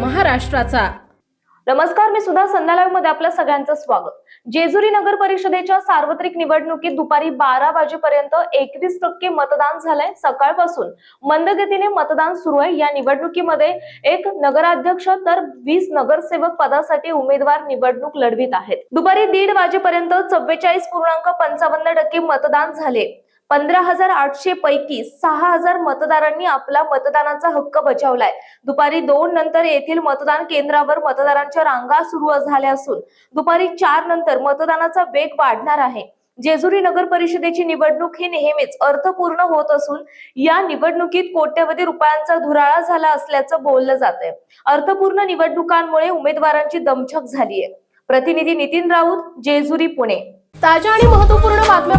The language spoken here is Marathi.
महाराष्ट्राचा. नमस्कार मी सुद्धा संध्यालाईव्हमध्ये आपलं सगळ्यांचं स्वागत. जेजुरी नगर परिषदेच्या सार्वत्रिक निवडणुकीत दुपारी बारा वाजेपर्यंत एकवीस टक्के मतदान झालंय. सकाळपासून मंदगतीने मतदान सुरू आहे. या निवडणुकीमध्ये एक नगराध्यक्ष तर वीस नगरसेवक पदासाठी उमेदवार निवडणूक लढवित आहेत. दुपारी दीड वाजेपर्यंत चव्वेचाळीस पूर्णांक पंचावन्न टक्के मतदान झाले. पंधरा हजार आठशे पैकी सहा हजार मतदारांनी आपला मतदानाचा हक्क बजावलाय. दुपारी दोन नंतर येथील मतदान केंद्रावर मतदारांच्या रांगा सुरू झाल्या असून दुपारी चार नंतर मतदानाचा वेग वाढणार आहे. जेजुरी नगर परिषदेची निवडणूक ही नेहमीच अर्थपूर्ण होत असून या निवडणुकीत कोट्यवधी रुपयांचा धुराळा झाला असल्याचं बोललं जात आहे अर्थपूर्ण निवडणुकांमुळे उमेदवारांची दमछक झालीय. प्रतिनिधी नितीन राऊत जेजुरी पुणे. ताज्या आणि महत्त्वपूर्ण बातम्या